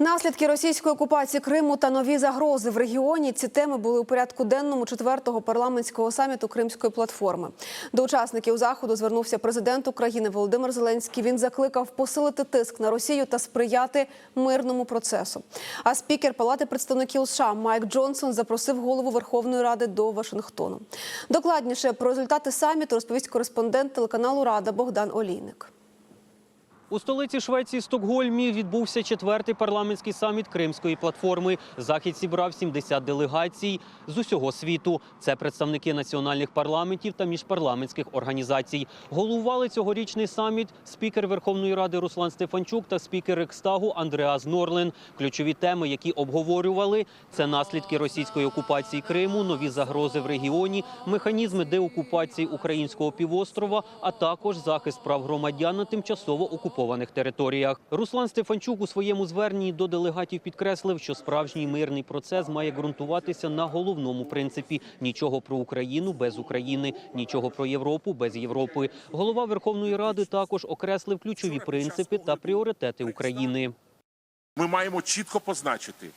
Наслідки російської окупації Криму та нові загрози в регіоні. Ці теми були у порядку денному четвертого парламентського саміту Кримської платформи. До учасників заходу звернувся президент України Володимир Зеленський. Він закликав посилити тиск на Росію та сприяти мирному процесу. А спікер Палати представників США Майк Джонсон запросив голову Верховної Ради до Вашингтону. Докладніше про результати саміту розповість кореспондент телеканалу Рада Богдан Олійник. У столиці Швеції Стокгольмі відбувся четвертий парламентський саміт Кримської платформи. Захід зібрав 70 делегацій з усього світу. Це представники національних парламентів та міжпарламентських організацій. Головували цьогорічний саміт спікер Верховної Ради Руслан Стефанчук та спікер Рекстагу Андреас Норлен. Ключові теми, які обговорювали, це наслідки російської окупації Криму, нові загрози в регіоні, механізми деокупації українського півострова, а також захист прав громадян на тимчасово окупованих територіях. Руслан Стефанчук у своєму зверненні до делегатів підкреслив, що справжній мирний процес має ґрунтуватися на головному принципі: нічого про Україну без України, нічого про Європу без Європи. Голова Верховної Ради також окреслив ключові принципи та пріоритети України. Ми маємо чітко позначити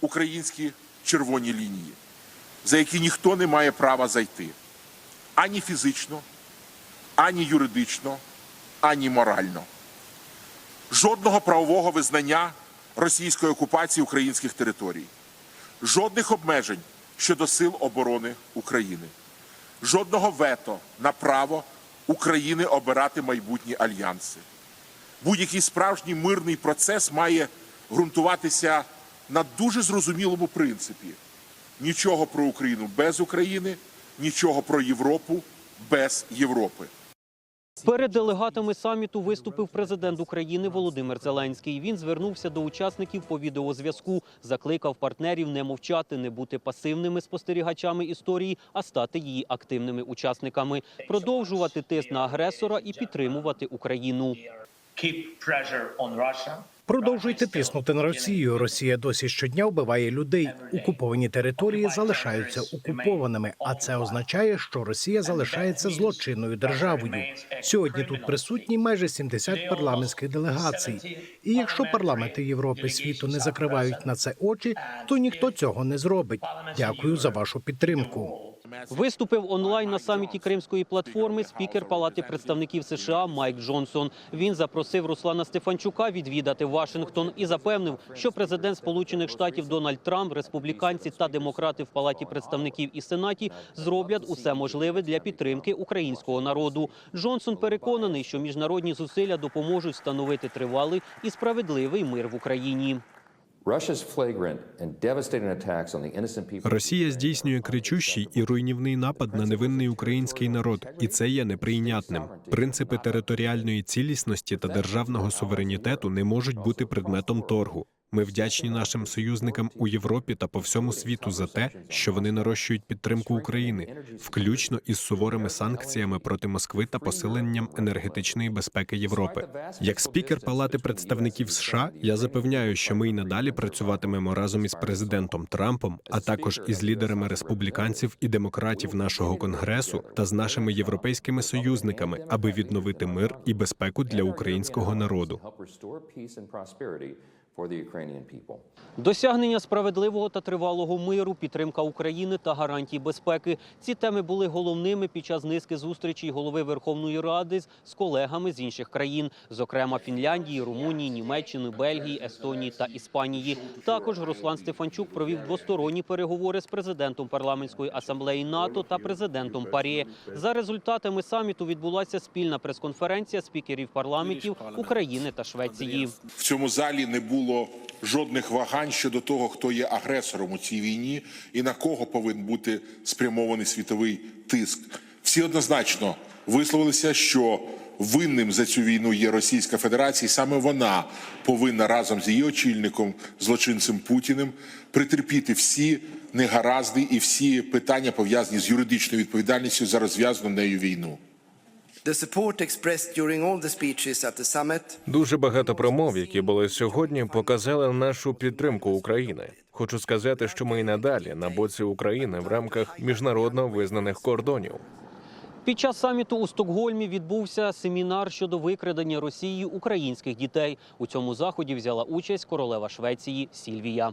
українські червоні лінії, за які ніхто не має права зайти ані фізично, ані юридично, ані морально. Жодного правового визнання російської окупації українських територій, жодних обмежень щодо сил оборони України, жодного вето на право України обирати майбутні альянси. Будь-який справжній мирний процес має ґрунтуватися на дуже зрозумілому принципі: нічого про Україну без України, нічого про Європу без Європи. Перед делегатами саміту виступив президент України Володимир Зеленський. Він звернувся до учасників по відеозв'язку, закликав партнерів не мовчати, не бути пасивними спостерігачами історії, а стати її активними учасниками, продовжувати тиск на агресора і підтримувати Україну. Продовжуйте тиснути на Росію. Росія досі щодня вбиває людей. Окуповані території залишаються окупованими, а це означає, що Росія залишається злочинною державою. Сьогодні тут присутні майже 70 парламентських делегацій. І якщо парламенти Європи світу не закривають на це очі, то ніхто цього не зробить. Дякую за вашу підтримку. Виступив онлайн на саміті Кримської платформи спікер Палати представників США Майк Джонсон. Він запросив Руслана Стефанчука відвідати Вашингтон і запевнив, що президент Сполучених Штатів Дональд Трамп, республіканці та демократи в Палаті представників і Сенаті зроблять усе можливе для підтримки українського народу. Джонсон переконаний, що міжнародні зусилля допоможуть встановити тривалий і справедливий мир в Україні. Росія здійснює кричущий і руйнівний напад на невинний український народ, і це є неприйнятним. Принципи територіальної цілісності та державного суверенітету не можуть бути предметом торгу. Ми вдячні нашим союзникам у Європі та по всьому світу за те, що вони нарощують підтримку України, включно із суворими санкціями проти Москви та посиленням енергетичної безпеки Європи. Як спікер Палати представників США, я запевняю, що ми й надалі працюватимемо разом із президентом Трампом, а також із лідерами республіканців і демократів нашого конгресу та з нашими європейськими союзниками, аби відновити мир і безпеку для українського народу. For the Ukrainian people. Досягнення справедливого та тривалого миру, підтримка України та гарантії безпеки. Ці теми були головними під час низки зустрічей голови Верховної Ради з- з колегами з інших країн, зокрема Фінляндії, Румунії, Німеччини, Бельгії, Естонії та Іспанії. Також Руслан Стефанчук провів двосторонні переговори з президентом парламентської асамблеї НАТО та президентом Парі. За результатами саміту відбулася спільна прес-конференція спікерів парламентів України та Швеції. В цьому залі не було жодних вагань щодо того, хто є агресором у цій війні і на кого повинен бути спрямований світовий тиск. Всі однозначно висловилися, що винним за цю війну є Російська Федерація, і саме вона повинна разом з її очільником, злочинцем Путіним, притерпіти всі негаразди і всі питання пов'язані з юридичною відповідальністю за розв'язану нею війну. Дуже багато промов, які були сьогодні, показали нашу підтримку України. Хочу сказати, що ми і надалі на боці України в рамках міжнародно визнаних кордонів. Під час саміту у Стокгольмі відбувся семінар щодо викрадення Росією українських дітей. У цьому заході взяла участь королева Швеції Сільвія.